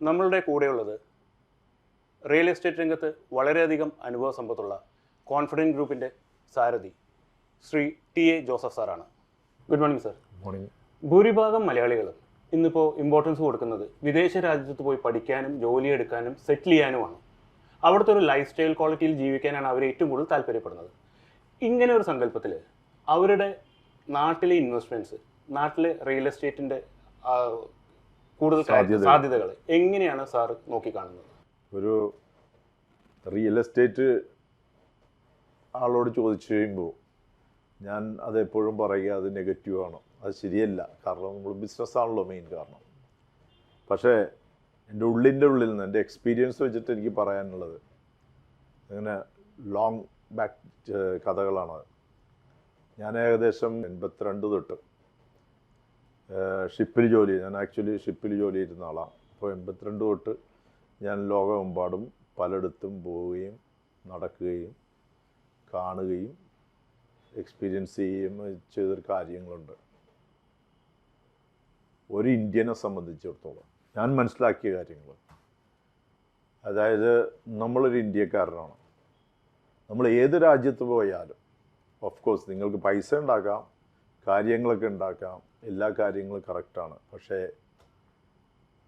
നമ്മളുടെ കൂടെയുള്ളത് real estate രംഗത്ത് വളരെയധികം അനുഭവ സമ്പത്തുള്ള കോൺഫിഡന്റ് ഗ്രൂപ്പിന്റെ സാരഥി ശ്രീ ടി എ ജോസഫ് സാറാണ്. Good morning sir. മോർണിംഗ്. ഭൂരിഭാഗം മലയാളികളും ഇന്നിപ്പോൾ ഇമ്പോർട്ടൻസ് കൊടുക്കുന്നത് വിദേശ രാജ്യത്ത് പോയി പഠിക്കാനും ജോലി എടുക്കാനും സെറ്റിൽ ചെയ്യാനുമാണ്. അവിടുത്തെ ഒരു ലൈഫ് സ്റ്റൈൽ ക്വാളിറ്റിയിൽ ജീവിക്കാനാണ് അവർ ഏറ്റവും കൂടുതൽ താല്പര്യപ്പെടുന്നത്. ഇങ്ങനെ ഒരു സങ്കല്പത്തിൽ അവരുടെ നാട്ടിലെ ഇൻവെസ്റ്റ്മെന്റ്സ് നാട്ടിലെ റിയൽ എസ്റ്റേറ്റിന്റെ കൂടുതൽ സാധ്യതകൾ. എങ്ങനെയാണ് സാർ നോക്കിക്കാണുന്നത്? ഒരു റിയൽ എസ്റ്റേറ്റ് ആളോട് ചോദിച്ചു കഴിയുമ്പോൾ ഞാൻ അതെപ്പോഴും പറയുക അത് നെഗറ്റീവാണ് അത് ശരിയല്ല. കാരണം നമ്മൾ ബിസിനസ്സാണല്ലോ മെയിൻ കാരണം. പക്ഷേ എന്റെ ഉള്ളിന്റെ ഉള്ളിൽ നിന്ന് എന്റെ എക്സ്പീരിയൻസ് വെച്ചിട്ട് എനിക്ക് പറയാനുള്ളത് അങ്ങനെ ലോങ് ബാക്ക് കഥകളാണ്. ഞാൻ ഏകദേശം എൺപത്തിരണ്ട് തൊട്ട് ഷിപ്പിൽ ജോലി ഞാൻ ആക്ച്വലി ഷിപ്പിൽ ജോലി ചെയ്തിരുന്ന ആളാണ് അപ്പോൾ എൺപത്തിരണ്ട് തൊട്ട് ഞാൻ ലോകമെമ്പാടും പലയിടത്തും പോവുകയും നടക്കുകയും കാണുകയും എക്സ്പീരിയൻസ് ചെയ്യുകയും ചെയ്തൊരു കാര്യങ്ങളുണ്ട്. ഒരു ഇന്ത്യനെ സംബന്ധിച്ചിടത്തോളം ഞാൻ മനസ്സിലാക്കിയ കാര്യങ്ങൾ അതായത് നമ്മളൊരു ഇന്ത്യക്കാരനാണ്. നമ്മൾ ഏത് രാജ്യത്ത് പോയാലും ഓഫ് കോഴ്സ് നിങ്ങൾക്ക് പൈസ ഉണ്ടാക്കാം കാര്യങ്ങളൊക്കെ ഉണ്ടാക്കാം എല്ലാ കാര്യങ്ങളും കറക്റ്റാണ് പക്ഷേ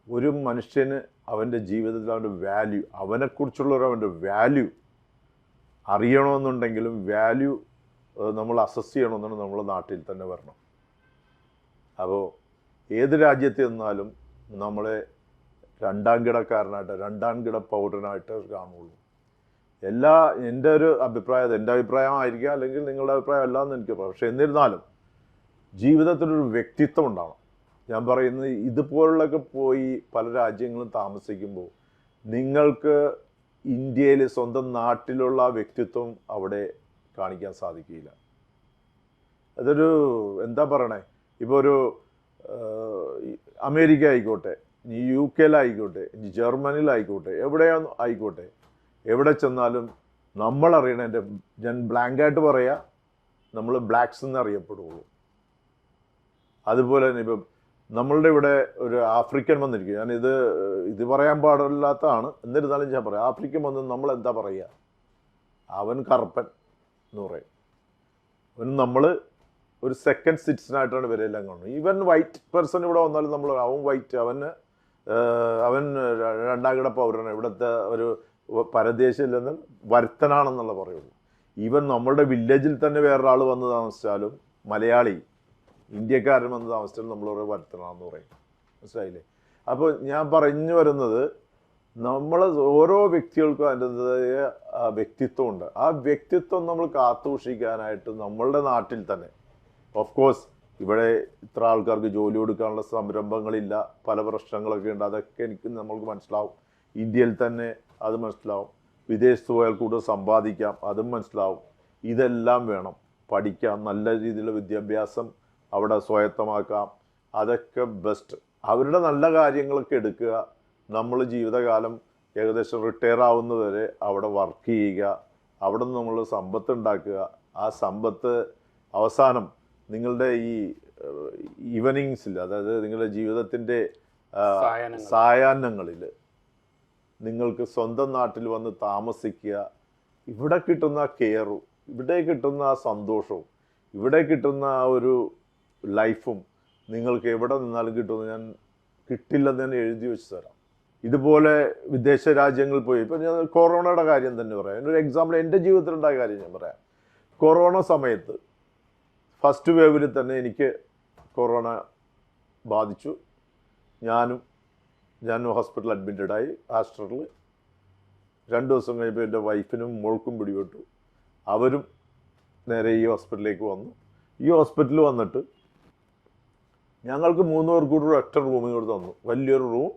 ഒരു മനുഷ്യന് അവന്റെ ജീവിതത്തിൽ അവന്റെ വാല്യൂ അവനെക്കുറിച്ചുള്ള ഒരു അവന്റെ വാല്യൂ അറിയണമെന്നുണ്ടെങ്കിലും വാല്യൂ നമ്മൾ അസസ് ചെയ്യണമെന്നുണ്ടെങ്കിൽ നമ്മൾ നാട്ടിൽ തന്നെ വരണം. അപ്പോൾ ഏത് രാജ്യത്ത് നിന്നാലും നമ്മളെ രണ്ടാം കിടക്കാരനായിട്ട് രണ്ടാം കിട പൗരനായിട്ട് കാണുള്ളൂ. എല്ലാ എന്റെ ഒരു അഭിപ്രായം എന്റെ അഭിപ്രായമായിരിക്കാം അല്ലെങ്കിൽ നിങ്ങളുടെ അഭിപ്രായം അല്ലാന്ന് എനിക്ക് പക്ഷെ എന്നിരുന്നാലും ജീവിതത്തിലൊരു വ്യക്തിത്വം ഉണ്ടാവണം ഞാൻ പറയുന്നത് ഇതുപോലുള്ളൊക്കെ പോയി പല രാജ്യങ്ങളും താമസിക്കുമ്പോൾ നിങ്ങൾക്ക് ഇന്ത്യയിൽ സ്വന്തം നാട്ടിലുള്ള വ്യക്തിത്വം അവിടെ കാണിക്കാൻ സാധിക്കില്ല അതൊരു എന്താ പറയണേ? ഇപ്പോൾ ഒരു അമേരിക്ക ആയിക്കോട്ടെ ഇനി യു കെയിലായിക്കോട്ടെ ഇനി ജർമ്മനിയിലായിക്കോട്ടെ എവിടെയാ ആയിക്കോട്ടെ എവിടെ ചെന്നാലും നമ്മളറിയണ എന്റെ ഞാൻ ബ്ലാങ്കായിട്ട് പറയാ നമ്മൾ ബ്ലാക്സ് എന്ന് അറിയപ്പെടുള്ളൂ അതുപോലെ തന്നെ ഇപ്പം നമ്മളുടെ ഇവിടെ ഒരു ആഫ്രിക്കൻ വന്നിരിക്കും ഞാനിത് ഇത് പറയാൻ പാടില്ലാത്തതാണ്. എന്നിരുന്നാലും ഞാൻ പറയാം ആഫ്രിക്കൻ വന്ന് നമ്മൾ എന്താ പറയുക? അവൻ കറുപ്പൻ എന്ന് പറയും. അവൻ നമ്മൾ ഒരു സെക്കൻഡ് സിറ്റിസനായിട്ടാണ് ഇവരെല്ലാം കാണുന്നത്. ഈവൻ വൈറ്റ് പേഴ്സൺ ഇവിടെ വന്നാലും നമ്മൾ അവൻ വൈറ്റ് അവന് അവൻ രണ്ടാം കിട പൗരനാണ്. ഇവിടുത്തെ ഒരു പരദേശില്ലെന്ന് വരുത്തനാണെന്നുള്ള പറയുള്ളൂ. ഈവൻ നമ്മളുടെ വില്ലേജിൽ തന്നെ വേറൊരാൾ വന്ന് താമസിച്ചാലും മലയാളി ഇന്ത്യക്കാരൻ വന്ന് അവസ്ഥയിൽ നമ്മൾ വരുത്തണം എന്ന് പറയും. മനസ്സിലായില്ലേ? അപ്പോൾ ഞാൻ പറഞ്ഞു വരുന്നത് നമ്മൾ ഓരോ വ്യക്തികൾക്കും അതിന്റെതായ വ്യക്തിത്വമുണ്ട്. ആ വ്യക്തിത്വം നമ്മൾ കാത്തുസൂക്ഷിക്കാനായിട്ട് നമ്മളുടെ നാട്ടിൽ തന്നെ. ഓഫ് കോഴ്സ് ഇവിടെ ഇത്ര ആൾക്കാർക്ക് ജോലി കൊടുക്കാനുള്ള സംരംഭങ്ങളില്ല. പല പ്രശ്നങ്ങളൊക്കെ ഉണ്ട്. അതൊക്കെ എനിക്ക് നമ്മൾക്ക് മനസ്സിലാവും. ഇന്ത്യയിൽ തന്നെ അത് മനസ്സിലാവും. വിദേശത്ത് പോയാൽ കൂടുതൽ സമ്പാദിക്കാം. അതും മനസ്സിലാവും. ഇതെല്ലാം വേണം. പഠിക്കാം. നല്ല രീതിയിലുള്ള വിദ്യാഭ്യാസം അവിടെ സ്വായത്തമാക്കാം. അതൊക്കെ ബെസ്റ്റ് അവരുടെ നല്ല കാര്യങ്ങളൊക്കെ എടുക്കുക. നമ്മൾ ജീവിതകാലം ഏകദേശം റിട്ടയർ ആവുന്നതുവരെ അവിടെ വർക്ക് ചെയ്യുക. അവിടെ നിന്ന് നമ്മൾ സമ്പത്ത് ഉണ്ടാക്കുക. ആ സമ്പത്ത് അവസാനം നിങ്ങളുടെ ഈ ഈവനിങ്സിൽ അതായത് നിങ്ങളുടെ ജീവിതത്തിന്റെ. സായാഹ്നങ്ങളിൽ. നിങ്ങൾക്ക് സ്വന്തം നാട്ടിൽ വന്ന് താമസിക്കുക. ഇവിടെ കിട്ടുന്ന കെയറും ഇവിടെ കിട്ടുന്ന ആ സന്തോഷവും ഇവിടെ കിട്ടുന്ന ആ ഒരു ലൈഫും നിങ്ങൾക്ക് എവിടെ നിന്നാലും കിട്ടുമെന്ന് ഞാൻ കിട്ടില്ലെന്ന് തന്നെ എഴുതി വെച്ച് തരാം. ഇതുപോലെ വിദേശ രാജ്യങ്ങളിൽ പോയി. ഇപ്പം ഞാൻ കൊറോണയുടെ കാര്യം തന്നെ പറയാം. ഒരു എക്സാമ്പിൾ എന്റെ ജീവിതത്തിലുണ്ടായ കാര്യം ഞാൻ പറയാം. കൊറോണ സമയത്ത് ഫസ്റ്റ് വേവിൽ തന്നെ എനിക്ക് കൊറോണ ബാധിച്ചു. ഞാനും ഞാൻ ഹോസ്പിറ്റൽ അഡ്മിറ്റഡായി ആസ്റ്ററിൽ രണ്ട് ദിവസം കഴിയുമ്പോൾ എന്റെ വൈഫിനും മോൾക്കും പിടിപെട്ടു. അവരും നേരെ ഈ ഹോസ്പിറ്റലിലേക്ക് വന്നു. ഈ ഹോസ്പിറ്റലിൽ വന്നിട്ട് ഞങ്ങൾക്ക് മൂന്ന് പേർക്ക് കൂടി ഒരു ഒറ്റ റൂമിൽ കൂടി തന്നു. വലിയൊരു റൂം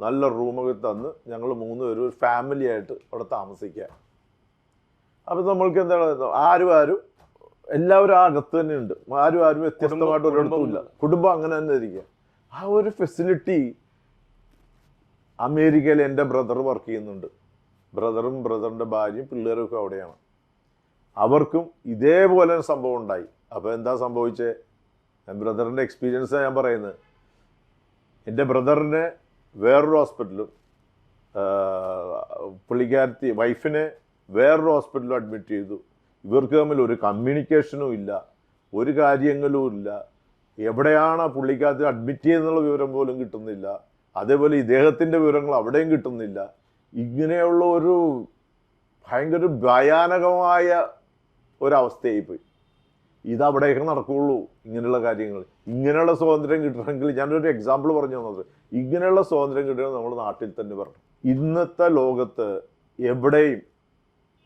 നല്ല റൂമൊക്കെ തന്ന് ഞങ്ങൾ മൂന്ന് പേര് ഒരു ഫാമിലി ആയിട്ട് അവിടെ താമസിക്കുക അപ്പം നമ്മൾക്ക് എന്താണ് ആരും ആരും എല്ലാവരും ആ അകത്ത് തന്നെ ഉണ്ട്. ആരും ആരും വ്യത്യസ്തമായിട്ട് ഒരിടത്തുമില്ല കുടുംബം അങ്ങനെ തന്നെ ഇരിക്കുക ആ ഒരു ഫെസിലിറ്റി അമേരിക്കയിൽ എന്റെ ബ്രദർ വർക്ക് ചെയ്യുന്നുണ്ട്. ബ്രദറും ബ്രദറിന്റെ ഭാര്യയും പിള്ളേരും ഒക്കെ അവിടെയാണ്. അവർക്കും ഇതേപോലെ സംഭവം ഉണ്ടായി. അപ്പോൾ എന്താ സംഭവിച്ചേ? ഞാൻ ബ്രദറിന്റെ എക്സ്പീരിയൻസാണ് ഞാൻ പറയുന്നത്. എന്റെ ബ്രദറിനെ വേറൊരു ഹോസ്പിറ്റലും പുള്ളിക്കാരത്തി വൈഫിനെ വേറൊരു ഹോസ്പിറ്റലും അഡ്മിറ്റ് ചെയ്തു. ഇവർക്ക് തമ്മിൽ ഒരു കമ്മ്യൂണിക്കേഷനും ഇല്ല ഒരു കാര്യങ്ങളും ഇല്ല. എവിടെയാണ് പുള്ളിക്കാരത്തി അഡ്മിറ്റ് ചെയ്യുന്നുള്ള വിവരം പോലും കിട്ടുന്നില്ല. അതേപോലെ ഇദ്ദേഹത്തിന്റെ വിവരങ്ങൾ അവിടെയും കിട്ടുന്നില്ല. ഇങ്ങനെയുള്ള ഒരു ഭയങ്കര ഭയാനകമായ ഒരവസ്ഥയായിപ്പോയി. ഇത് അവിടെയൊക്കെ നടക്കുകയുള്ളൂ ഇങ്ങനെയുള്ള കാര്യങ്ങൾ. ഇങ്ങനെയുള്ള സ്വാതന്ത്ര്യം കിട്ടണമെങ്കിൽ ഞാനൊരു എക്സാമ്പിൾ പറഞ്ഞു തന്നത്. ഇങ്ങനെയുള്ള സ്വാതന്ത്ര്യം കിട്ടണമെങ്കിൽ നമ്മൾ നാട്ടിൽ തന്നെ പറഞ്ഞു ഇന്നത്തെ ലോകത്ത് എവിടെയും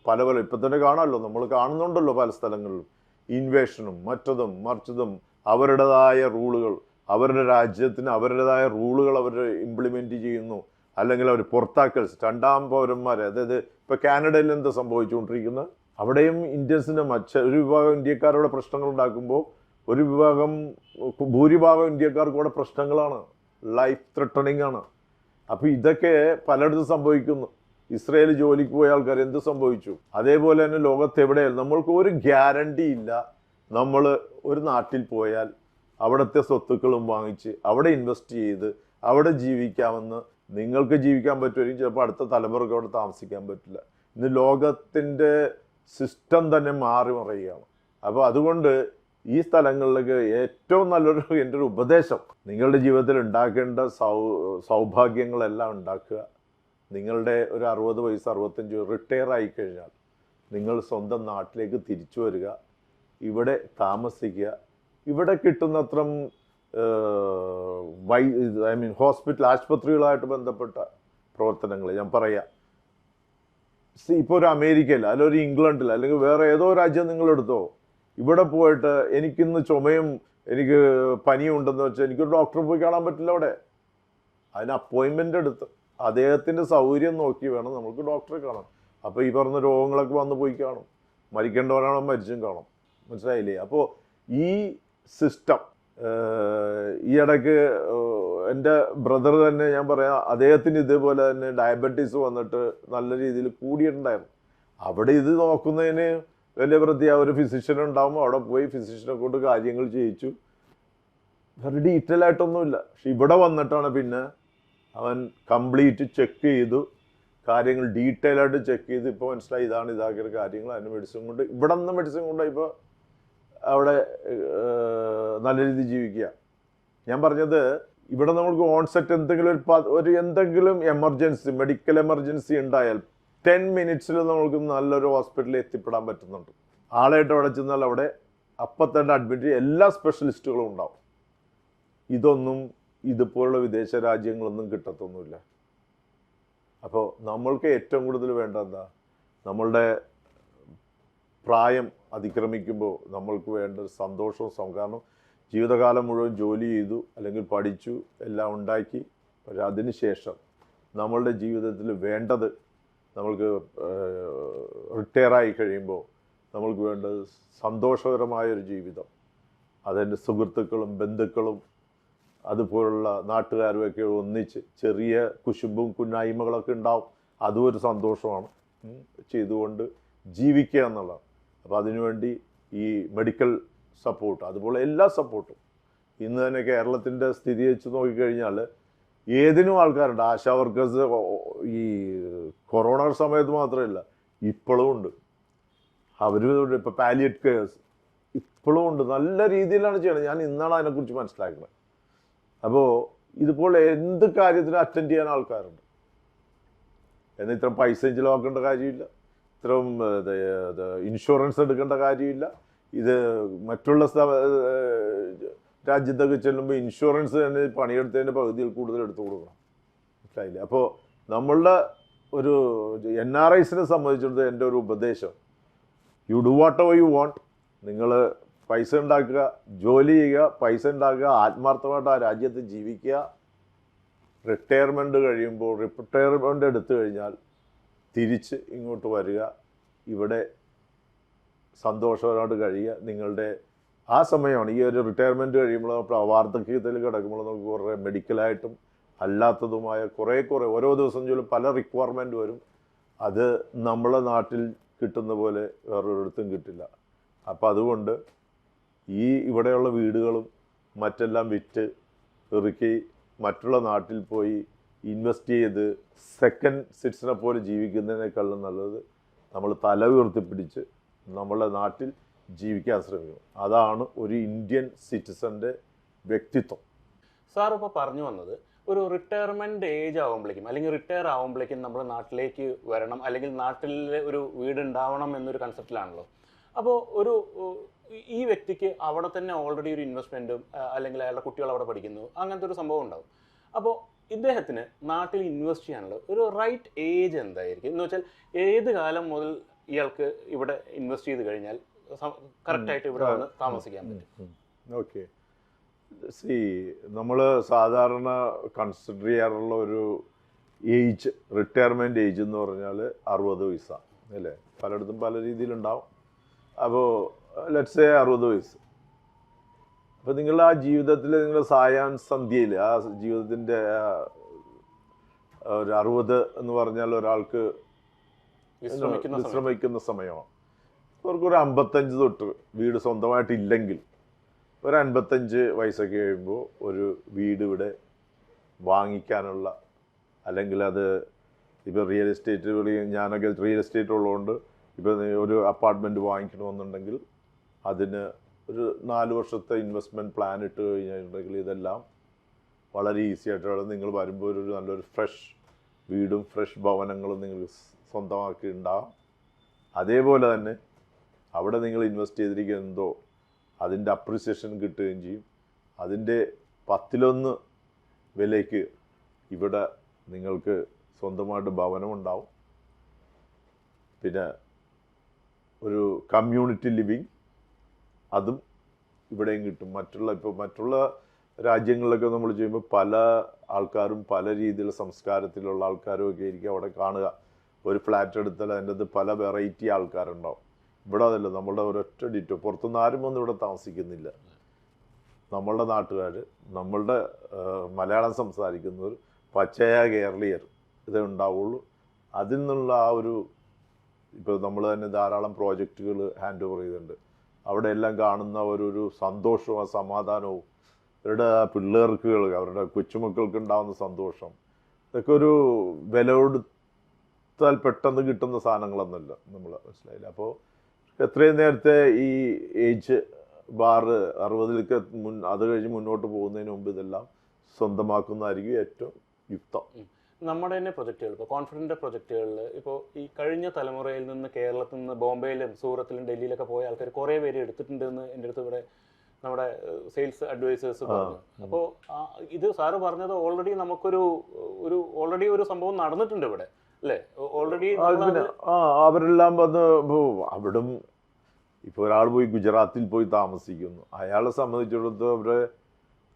പല പല ഇപ്പം തന്നെ കാണാമല്ലോ നമ്മൾ കാണുന്നുണ്ടല്ലോ പല സ്ഥലങ്ങളിലും. ഇൻവേഷനും മറ്റതും മറിച്ചതും അവരുടേതായ റൂളുകൾ അവരുടെ രാജ്യത്തിന് അവരുടേതായ റൂളുകൾ അവർ ഇംപ്ലിമെന്റ് ചെയ്യുന്നു. അല്ലെങ്കിൽ അവർ പുറത്താക്കൽസ് രണ്ടാം പൗരന്മാരെ അതായത് ഇപ്പോൾ കാനഡയിൽ എന്താ സംഭവിച്ചുകൊണ്ടിരിക്കുന്നത് അവിടെയും ഇന്ത്യൻസിന്റെ മറ്റ ഒരു വിഭാഗം ഇന്ത്യക്കാരുടെ പ്രശ്നങ്ങൾ ഉണ്ടാക്കുമ്പോൾ ഒരു വിഭാഗം ഭൂരിഭാഗം ഇന്ത്യക്കാർക്ക് പ്രശ്നങ്ങളാണ്. ലൈഫ് ത്രെട്ടണിങ് ആണ്. അപ്പോൾ ഇതൊക്കെ പലയിടത്തും സംഭവിക്കുന്നു. ഇസ്രയേൽ ജോലിക്ക് പോയ ആൾക്കാർ എന്ത് സംഭവിച്ചു? അതേപോലെ തന്നെ ലോകത്ത് എവിടെയായാലും നമ്മൾക്ക് ഒരു ഗ്യാരണ്ടി ഇല്ല. നമ്മൾ ഒരു നാട്ടിൽ പോയാൽ അവിടുത്തെ സ്വത്തുക്കളും വാങ്ങിച്ച് അവിടെ ഇൻവെസ്റ്റ് ചെയ്ത് അവിടെ ജീവിക്കാമെന്ന് നിങ്ങൾക്ക് ജീവിക്കാൻ പറ്റുമായിരിക്കും. ചിലപ്പോൾ അടുത്ത തലമുറയ്ക്ക് അവിടെ താമസിക്കാൻ പറ്റില്ല. ഇന്ന് ലോകത്തിന്റെ സിസ്റ്റം തന്നെ മാറി മറിയുകയാണ്. അപ്പോൾ അതുകൊണ്ട് ഈ സ്ഥലങ്ങളിലേക്ക് ഏറ്റവും നല്ലൊരു എന്റെ ഒരു ഉപദേശം നിങ്ങളുടെ ജീവിതത്തിൽ ഉണ്ടാക്കേണ്ട സൗ സൗഭാഗ്യങ്ങളെല്ലാം ഉണ്ടാക്കുക. നിങ്ങളുടെ ഒരു അറുപത് വയസ്സ് അറുപത്തഞ്ച് റിട്ടയർ ആയിക്കഴിഞ്ഞാൽ നിങ്ങൾ സ്വന്തം നാട്ടിലേക്ക് തിരിച്ചു വരിക. ഇവിടെ താമസിക്കുക. ഇവിടെ കിട്ടുന്നത്രം വൈ ഐ മീൻ ഹോസ്പിറ്റൽ ആശുപത്രികളായിട്ട് ബന്ധപ്പെട്ട പ്രവർത്തനങ്ങൾ ഞാൻ പറയാം. ഇപ്പോൾ ഒരു അമേരിക്കയിൽ അല്ലെങ്കിൽ ഒരു ഇംഗ്ലണ്ടിൽ അല്ലെങ്കിൽ വേറെ ഏതോ രാജ്യം നിങ്ങളെടുത്തോ ഇവിടെ പോയിട്ട് എനിക്കിന്ന് ചുമയും എനിക്ക് പനിയും ഉണ്ടെന്ന് വെച്ചാൽ എനിക്കൊരു ഡോക്ടറെ പോയി കാണാൻ പറ്റില്ല അവിടെ. അതിന് അപ്പോയിൻമെന്റ് എടുത്ത് അദ്ദേഹത്തിന്റെ സൗകര്യം നോക്കി വേണം നമുക്ക് ഡോക്ടറെ കാണാൻ. അപ്പോൾ ഈ പറഞ്ഞ രോഗങ്ങളൊക്കെ വന്ന് പോയി കാണും. മരിക്കേണ്ടവരാണോ മരിച്ചും കാണും. മനസ്സിലായില്ലേ? അപ്പോൾ ഈ സിസ്റ്റം ഈ ഇടയ്ക്ക് എന്റെ ബ്രദർ തന്നെ ഞാൻ പറയാം അദ്ദേഹത്തിന് ഇതേപോലെ തന്നെ ഡയബറ്റീസ് വന്നിട്ട് നല്ല രീതിയിൽ കൂടിയിട്ടുണ്ടായിരുന്നു. അവിടെ ഇത് നോക്കുന്നതിന് വലിയ പ്രതി ആ ഒരു ഫിസിഷ്യൻ ഉണ്ടാകുമ്പോൾ അവിടെ പോയി ഫിസിഷ്യനെ കൊണ്ട് കാര്യങ്ങൾ ചെയ്യിച്ചു. വേറെ ഡീറ്റെയിൽ ആയിട്ടൊന്നുമില്ല. പക്ഷെ ഇവിടെ വന്നിട്ടാണ് പിന്നെ അവൻ കംപ്ലീറ്റ് ചെക്ക് ചെയ്തു. കാര്യങ്ങൾ ഡീറ്റെയിൽ ആയിട്ട് ചെക്ക് ചെയ്ത് ഇപ്പോൾ മനസ്സിലായി ഇതാണ് ഇതാക്കിയ കാര്യങ്ങൾ. അതിന് മെഡിസിൻ കൊണ്ട് ഇവിടെ നിന്ന് മെഡിസിൻ കൊണ്ട് ഇപ്പോൾ അവിടെ നല്ല രീതിയിൽ ജീവിക്കുക. ഞാൻ പറഞ്ഞത് ഇവിടെ നമുക്ക് ഓൺസെറ്റ് എന്തെങ്കിലും ഒരു ഒരു എന്തെങ്കിലും എമർജൻസി മെഡിക്കൽ എമർജൻസി ഉണ്ടായാൽ ടെൻ മിനിറ്റ്സിൽ നമുക്ക് നല്ലൊരു ഹോസ്പിറ്റലിൽ എത്തിപ്പെടാൻ പറ്റുന്നുണ്ട്. ആളായിട്ട് അവിടെ ചെന്നാൽ അവിടെ അപ്പം തന്നെ അഡ്മിറ്റ് എല്ലാ സ്പെഷ്യലിസ്റ്റുകളും ഉണ്ടാവും. ഇതൊന്നും ഇതുപോലുള്ള വിദേശ രാജ്യങ്ങളൊന്നും കിട്ടത്തൊന്നുമില്ല. അപ്പോൾ നമ്മൾക്ക് ഏറ്റവും കൂടുതൽ വേണ്ട എന്താ? നമ്മളുടെ പ്രായം അതിക്രമിക്കുമ്പോൾ നമ്മൾക്ക് വേണ്ട സന്തോഷവും സം- കാരണം ജീവിതകാലം മുഴുവൻ ജോലി ചെയ്തു അല്ലെങ്കിൽ പഠിച്ചു എല്ലാം ഉണ്ടാക്കി. പക്ഷെ അതിനുശേഷം നമ്മളുടെ ജീവിതത്തിൽ വേണ്ടത് നമ്മൾക്ക് റിട്ടയർ ആയി കഴിയുമ്പോൾ നമ്മൾക്ക് വേണ്ടത് സന്തോഷകരമായൊരു ജീവിതം. അതെന്റെ സുഹൃത്തുക്കളും ബന്ധുക്കളും അതുപോലുള്ള നാട്ടുകാരുമൊക്കെ ഒന്നിച്ച് ചെറിയ കുശുമ്പും കുന്നായ്മകളൊക്കെ ഉണ്ടാവും. അതും ഒരു സന്തോഷമാണ് ചെയ്തുകൊണ്ട് ജീവിക്കുക എന്നുള്ളതാണ്. അപ്പോൾ അതിനുവേണ്ടി ഈ മെഡിക്കൽ സപ്പോർട്ട് അതുപോലെ എല്ലാ സപ്പോർട്ടും ഇന്ന് തന്നെ കേരളത്തിന്റെ സ്ഥിതി വെച്ച് നോക്കിക്കഴിഞ്ഞാൽ ഏതിനും ആൾക്കാരുണ്ട്. ആശാ വർക്കേഴ്സ് ഈ കൊറോണ സമയത്ത് മാത്രമല്ല ഇപ്പോഴും ഉണ്ട്. അവർ ഇപ്പോൾ പാലിയറ്റ് കെയർസ് ഇപ്പോഴും ഉണ്ട്. നല്ല രീതിയിലാണ് ചെയ്യണത്. ഞാൻ ഇന്നാണ് അതിനെക്കുറിച്ച് മനസ്സിലാക്കുന്നത് അപ്പോൾ ഇതുപോലെ എന്ത് കാര്യത്തിനും അറ്റൻഡ് ചെയ്യാൻ ആൾക്കാരുണ്ട്. എന്നാൽ ഇത്ര പൈസ ചിലവാക്കേണ്ട കാര്യമില്ല. ഇത്രയും ഇത് ഇത് ഇൻഷുറൻസ് എടുക്കേണ്ട കാര്യമില്ല. ഇത് മറ്റുള്ള രാജ്യത്തൊക്കെ ചെല്ലുമ്പോൾ ഇൻഷുറൻസ് തന്നെ പണിയെടുത്തതിന്റെ പകുതിയിൽ കൂടുതൽ എടുത്തു കൊടുക്കണം. മനസ്സിലായില്ലേ? അപ്പോൾ നമ്മളുടെ ഒരു എൻ ആർ ഐസിനെ സംബന്ധിച്ചിടത്ത് എന്റെ ഒരു ഉപദേശം. You do whatever you want നിങ്ങൾ പൈസ ഉണ്ടാക്കുക ജോലി ചെയ്യുക പൈസ ഉണ്ടാക്കുക ആത്മാർത്ഥമായിട്ട് ആ രാജ്യത്ത് ജീവിക്കുക. റിട്ടയർമെന്റ് കഴിയുമ്പോൾ റിട്ടയർമെന്റ് എടുത്തു കഴിഞ്ഞാൽ തിരിച്ച് ഇങ്ങോട്ട് വരിക. ഇവിടെ സന്തോഷകരമായിട്ട് കഴിയുക. നിങ്ങളുടെ ആ സമയമാണ്. ഈ ഒരു റിട്ടയർമെന്റ് കഴിയുമ്പോൾ വാർദ്ധക്യത്തിൽ കിടക്കുമ്പോൾ നമുക്ക് കുറേ മെഡിക്കലായിട്ടും അല്ലാത്തതുമായ കുറേ കുറേ ഓരോ ദിവസം ചൊല്ലും പല റിക്വയർമെന്റ് വരും. അത് നമ്മളെ നാട്ടിൽ കിട്ടുന്ന പോലെ വേറൊരിടത്തും കിട്ടില്ല. അപ്പം അതുകൊണ്ട് ഈ ഇവിടെയുള്ള വീടുകളും മറ്റെല്ലാം വിറ്റ് ഇറുക്കി മറ്റുള്ള നാട്ടിൽ പോയി ഇൻവെസ്റ്റ് ചെയ്ത് സെക്കൻഡ് സിറ്റിസിനെ പോലെ ജീവിക്കുന്നതിനേക്കാളും നല്ലത് നമ്മൾ തല ഉയർത്തിപ്പിടിച്ച് നമ്മളെ നാട്ടിൽ ജീവിക്കാൻ ശ്രമിക്കണം അതാണ് ഒരു ഇന്ത്യൻ സിറ്റിസന്റെ വ്യക്തിത്വം. സാർ ഇപ്പോൾ പറഞ്ഞു വന്നത് ഒരു റിട്ടയർമെന്റ് ഏജ് ആകുമ്പോഴേക്കും അല്ലെങ്കിൽ റിട്ടയർ ആകുമ്പോഴേക്കും നമ്മൾ നാട്ടിലേക്ക് വരണം അല്ലെങ്കിൽ നാട്ടിൽ ഒരു വീട് ഉണ്ടാവണം എന്നൊരു കൺസെപ്റ്റിലാണല്ലോ അപ്പോൾ ഒരു ഈ വ്യക്തിക്ക് അവിടെ തന്നെ ഓൾറെഡി ഒരു ഇൻവെസ്റ്റ്മെന്റും അല്ലെങ്കിൽ അയാളുടെ കുട്ടികൾ അവിടെ പഠിക്കുന്നു അങ്ങനത്തെ ഒരു സംഭവം ഉണ്ടാവും. അപ്പോൾ ഇദ്ദേഹത്തിന് നാട്ടിൽ ഇൻവെസ്റ്റ് ചെയ്യാനുള്ള ഒരു റൈറ്റ് ഏജ് എന്തായിരിക്കും? എന്ന് വെച്ചാൽ ഏത് കാലം മുതൽ ഇയാൾക്ക് ഇവിടെ ഇൻവെസ്റ്റ് ചെയ്ത് കഴിഞ്ഞാൽ കറക്റ്റായിട്ട് ഇവിടെ വന്ന് താമസിക്കാൻ പറ്റും ഓക്കെ. സി നമ്മൾ സാധാരണ കൺസിഡർ ചെയ്യാറുള്ള ഒരു ഏജ് റിട്ടയർമെന്റ് ഏജ് എന്ന് പറഞ്ഞാൽ അറുപത് വയസ്സാണ് അല്ലേ? പലയിടത്തും പല രീതിയിലുണ്ടാവും. അപ്പോൾ ലെറ്റ്സ് എ അറുപത് വയസ്സ്. അപ്പോൾ നിങ്ങൾ ആ ജീവിതത്തിൽ നിങ്ങൾ സായാൻ സന്ധ്യയിൽ ആ ജീവിതത്തിന്റെ ഒരു അറുപത് എന്ന് പറഞ്ഞാൽ ഒരാൾക്ക് വിശ്രമിക്കുന്ന സമയം വിശ്രമിക്കുന്ന സമയമാണ് അവർക്കൊരു അമ്പത്തഞ്ച് തൊട്ട് വീട് സ്വന്തമായിട്ടില്ലെങ്കിൽ ഒരു അൻപത്തഞ്ച് വയസ്സൊക്കെ കഴിയുമ്പോൾ ഒരു വീട് ഇവിടെ വാങ്ങിക്കാനുള്ള അല്ലെങ്കിൽ അത് ഇപ്പോൾ റിയൽ എസ്റ്റേറ്റ് വിളി ഞാനൊക്കെ റിയൽ എസ്റ്റേറ്റ് ഉള്ളതുകൊണ്ട് ഇപ്പോൾ ഒരു അപ്പാർട്ട്മെന്റ് വാങ്ങിക്കണമെന്നുണ്ടെങ്കിൽ അതിന് ഒരു നാല് വർഷത്തെ ഇൻവെസ്റ്റ്മെന്റ് പ്ലാൻ ഇട്ട് കഴിഞ്ഞിട്ടുണ്ടെങ്കിൽ ഇതെല്ലാം വളരെ ഈസി ആയിട്ടാണ് നിങ്ങൾ വരുമ്പോൾ ഒരു നല്ലൊരു ഫ്രഷ് വീടും ഫ്രഷ് ഭവനങ്ങളും നിങ്ങൾ സ്വന്തമാക്കി അതേപോലെ തന്നെ അവിടെ നിങ്ങൾ ഇൻവെസ്റ്റ് ചെയ്തിരിക്കുന്ന എന്തോ അതിന്റെ അപ്രിസിയേഷൻ കിട്ടുകയും ചെയ്യും. അതിന്റെ പത്തിലൊന്ന് വിലയ്ക്ക് ഇവിടെ നിങ്ങൾക്ക് സ്വന്തമായിട്ട് ഭവനമുണ്ടാവും പിന്നെ ഒരു കമ്മ്യൂണിറ്റി ലിവിങ് അതും ഇവിടെയും കിട്ടും. മറ്റുള്ള ഇപ്പോൾ മറ്റുള്ള രാജ്യങ്ങളിലൊക്കെ നമ്മൾ ചെയ്യുമ്പോൾ പല ആൾക്കാരും പല രീതിയിലുള്ള സംസ്കാരത്തിലുള്ള ആൾക്കാരും ഒക്കെ ആയിരിക്കും അവിടെ കാണുക. ഒരു ഫ്ലാറ്റ് എടുത്താൽ അതിന്റെ അത് പല വെറൈറ്റി ആൾക്കാരുണ്ടാവും. ഇവിടെ അതല്ല നമ്മളുടെ ഒരൊറ്റ ഡിറ്റോ പുറത്തുനിന്ന് ആരും ഒന്നും ഇവിടെ താമസിക്കുന്നില്ല. നമ്മളുടെ നാട്ടുകാർ നമ്മളുടെ മലയാളം സംസാരിക്കുന്നവർ പച്ചയ കേരളീയർ ഇതേ ഉണ്ടാവുള്ളൂ. അതിൽ നിന്നുള്ള ആ ഒരു ഇപ്പോൾ നമ്മൾ തന്നെ ധാരാളം പ്രോജക്റ്റുകൾ ഹാൻഡ് ഓവർ ചെയ്തിട്ടുണ്ട്. അവിടെ എല്ലാം കാണുന്ന ഒരു ഒരു സന്തോഷവും ആ സമാധാനവും അവരുടെ പിള്ളേർക്ക് അവരുടെ കൊച്ചുമക്കൾക്ക് ഉണ്ടാകുന്ന സന്തോഷം ഇതൊക്കെ ഒരു വില കൊടുത്താൽ പെട്ടെന്ന് കിട്ടുന്ന സാധനങ്ങളൊന്നുമല്ല. നമ്മൾ മനസ്സിലായില്ല? അപ്പോൾ എത്രയും നേരത്തെ ഈ ഏജ് ബാറ് അറുപതിലേക്ക് മുൻ അത് കഴിഞ്ഞ് മുന്നോട്ട് പോകുന്നതിന് മുമ്പ് ഇതെല്ലാം സ്വന്തമാക്കുന്നതായിരിക്കും ഏറ്റവും യുക്തം. നമ്മുടെ തന്നെ പ്രൊജക്റ്റുകൾ ഇപ്പോൾ കോൺഫിഡന്റ് പ്രൊജക്റ്റുകളിൽ ഇപ്പോൾ ഈ കഴിഞ്ഞ തലമുറയിൽ നിന്ന് കേരളത്തിൽ നിന്ന് ബോംബെയിലും സൂറത്തിലും ഡൽഹിയിലൊക്കെ പോയ ആൾക്കാർ കുറേ പേര് എടുത്തിട്ടുണ്ടെന്ന് എന്റെ അടുത്ത് ഇവിടെ നമ്മുടെ സെയിൽസ് അഡ്വൈസേഴ്സ് പറഞ്ഞു. അപ്പോൾ ഇത് സാറ് പറഞ്ഞത് ഓൾറെഡി നമുക്കൊരു ഒരു ഓൾറെഡി ഒരു സംഭവം നടന്നിട്ടുണ്ട് ഇവിടെ. ഓൾറെഡി ആ, പിന്നെ ആ അവരെല്ലാം വന്ന് അവിടും ഇപ്പോൾ ഒരാൾ പോയി ഗുജറാത്തിൽ പോയി താമസിക്കുന്നു. അയാളെ സംബന്ധിച്ചിടത്തോളം അവരെ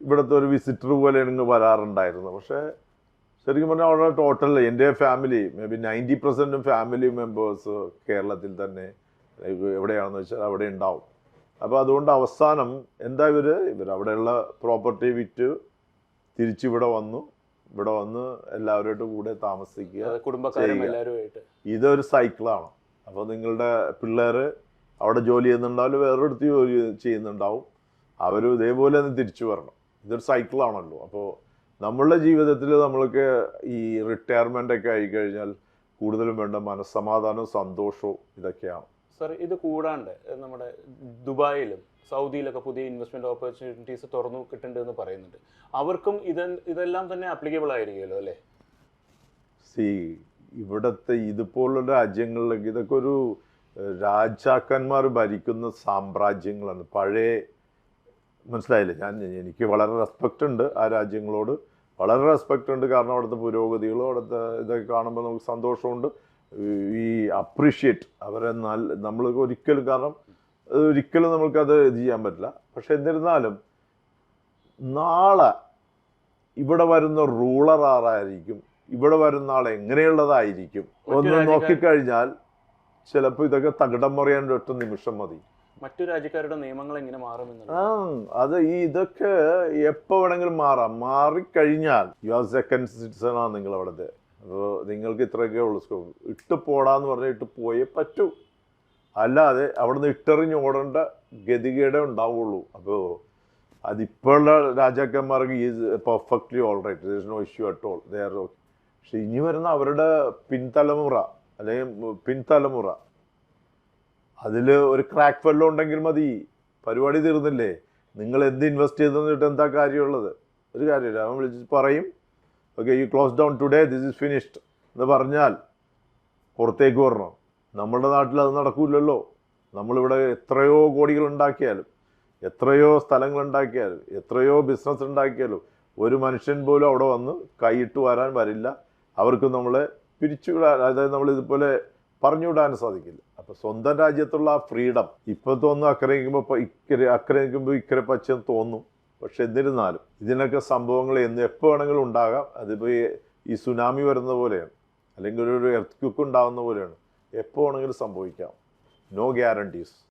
ഇവിടുത്തെ ഒരു വിസിറ്റർ പോലെ ഇങ്ങ് വരാറുണ്ടായിരുന്നു പക്ഷേ ശരിക്കും പറഞ്ഞാൽ അവിടെ ടോട്ടൽ എന്റെ ഫാമിലി മേ ബി നയന്റി പെർസെന്റും ഫാമിലി മെമ്പേഴ്സ് കേരളത്തിൽ തന്നെ എവിടെയാണെന്ന് വെച്ചാൽ അവിടെ ഉണ്ടാവും. അപ്പോൾ അതുകൊണ്ട് അവസാനം എന്താ ഇവർ ഇവർ അവിടെയുള്ള പ്രോപ്പർട്ടി വിറ്റ് തിരിച്ചിവിടെ വന്നു. ഇവിടെ വന്ന് എല്ലാവരുമായിട്ട് കൂടെ താമസിക്കുക കുടുംബക്കാരും ചെയ്യുക. എല്ലാവരുമായിട്ട്. ഇതൊരു സൈക്കിളാണ്. അപ്പോൾ നിങ്ങളുടെ പിള്ളേർ അവിടെ ജോലി ചെയ്യുന്നുണ്ടാവും വേറൊരിടത്ത് ജോലി ചെയ്യുന്നുണ്ടാവും. അവരും ഇതേപോലെ തന്നെ തിരിച്ചു വരണം. ഇതൊരു സൈക്കിളാണല്ലോ. അപ്പോൾ നമ്മളുടെ ജീവിതത്തിൽ നമ്മൾക്ക് ഈ റിട്ടയർമെന്റ് ഒക്കെ ആയി കഴിഞ്ഞാൽ കൂടുതലും വേണ്ട മനസ്സമാധാനവും സന്തോഷവും ഇതൊക്കെയാണ്. സർ ഇത് കൂടാണ്ട് നമ്മുടെ ദുബായിലും സൗദിയിലൊക്കെ പുതിയ ഇൻവെസ്റ്റ്മെന്റ് ഓപ്പർച്യൂണിറ്റീസ് തുറന്നു കിട്ടുന്നുണ്ട് എന്ന് പറയുന്നുണ്ട്. അവർക്കും ഇത് ഇതെല്ലാം തന്നെ അപ്ലിക്കബിൾ ആയിരിക്കുമല്ലോ അല്ലേ? സി ഇവിടുത്തെ ഇതുപോലുള്ള രാജ്യങ്ങളിലൊക്കെ ഇതൊക്കെ ഒരു രാജാക്കന്മാർ ഭരിക്കുന്ന സാമ്രാജ്യങ്ങളാണ്. പഴയ മനസ്സിലായില്ലേ? ഞാൻ എനിക്ക് വളരെ റെസ്പെക്റ്റ് ഉണ്ട് ആ രാജ്യങ്ങളോട്. വളരെ റെസ്പെക്റ്റ് ഉണ്ട് കാരണം അവിടുത്തെ പുരോഗതികളും അവിടുത്തെ ഇതൊക്കെ കാണുമ്പോൾ നമുക്ക് സന്തോഷമുണ്ട്. ഈ അപ്രീഷിയേറ്റ് അവരെ നല്ല നമ്മൾ ഒരിക്കലും കാരണം ഒരിക്കലും നമുക്കത് ഇത് ചെയ്യാൻ പറ്റില്ല. പക്ഷെ എന്നിരുന്നാലും നാളെ ഇവിടെ വരുന്ന റൂളർ ആരായിരിക്കും? ഇവിടെ വരുന്ന ആൾ എങ്ങനെയുള്ളതായിരിക്കും? ഒന്ന് നോക്കിക്കഴിഞ്ഞാൽ ചിലപ്പോൾ ഇതൊക്കെ തകിടം മറിയാൻ ഒറ്റ നിമിഷം മതി. മറ്റു രാജ്യക്കാരുടെ നിയമങ്ങൾ എങ്ങനെ മാറും ആ അത് ഈ ഇതൊക്കെ എപ്പോൾ വേണമെങ്കിലും മാറാം. മാറിക്കഴിഞ്ഞാൽ യു ആർ സെക്കൻഡ് സിറ്റിസൺ ആണ് നിങ്ങൾ അവിടുത്തെ അപ്പോൾ നിങ്ങൾക്ക് ഇത്രയൊക്കെ ഉള്ളൂ സ്കോപ്പ് ഇട്ട് പോടാന്ന് പറഞ്ഞാൽ ഇട്ട് പോയേ പറ്റൂ. അല്ലാതെ അവിടുന്ന് ഇട്ടെറിഞ്ഞ് ഓടേണ്ട ഗതികേടേ ഉണ്ടാവുള്ളൂ. അപ്പോൾ അതിപ്പോഴുള്ള രാജാക്കന്മാർക്ക് is perfectly all right there is no issue at all they are പക്ഷെ ഇനി വരുന്ന അവരുടെ പിൻതലമുറ അല്ലെങ്കിൽ പിൻതലമുറ അതിൽ ഒരു ക്രാക്ക് ഫെല്ലോ ഉണ്ടെങ്കിൽ മതി. പരിപാടി തീർന്നില്ലേ? നിങ്ങൾ എന്ത് ഇൻവെസ്റ്റ് ചെയ്തെന്നിട്ട് എന്താ കാര്യമുള്ളത്? ഒരു കാര്യമില്ല. അവൻ വിളിച്ച് പറയും okay you close down today this is finished എന്ന് പറഞ്ഞാൽ പുറത്തേക്ക് വരണം. നമ്മുടെ നാട്ടിൽ അത് നടക്കില്ലല്ലോ നമ്മളിവിടെ എത്രയോ കോടികൾ ഉണ്ടാക്കിയാലും എത്രയോ സ്ഥലങ്ങൾ ഉണ്ടാക്കിയാലും എത്രയോ ബിസിനസ് ഉണ്ടാക്കിയാലും ഒരു മനുഷ്യൻ പോലും അവിടെ വന്ന് കൈയിട്ട് വരാൻ വരില്ല. അവർക്ക് നമ്മളെ പിരിച്ചുവിടാൻ അതായത് നമ്മൾ ഇതുപോലെ പറഞ്ഞുവിടാൻ സാധിക്കില്ല. അപ്പോൾ സ്വന്തം രാജ്യത്തുള്ള ആ ഫ്രീഡം ഇപ്പം തോന്നുന്നു അക്കരെ നിൽക്കുമ്പോൾ ഇക്കരെ അക്കരെ നിൽക്കുമ്പോൾ ഇക്കരെ പച്ചെന്ന് തോന്നും. പക്ഷെ എന്നിരുന്നാലും ഇതിനൊക്കെ സംഭവങ്ങൾ എന്ന് എപ്പോൾ വേണമെങ്കിലും ഉണ്ടാകാം. അതിപ്പോൾ ഈ സുനാമി വരുന്ന പോലെയാണ്. അല്ലെങ്കിൽ ഒരു എർത്ത് ക്യുക്ക് ഉണ്ടാകുന്ന പോലെയാണ്. എപ്പോൾ വേണമെങ്കിലും സംഭവിക്കാം. No guarantees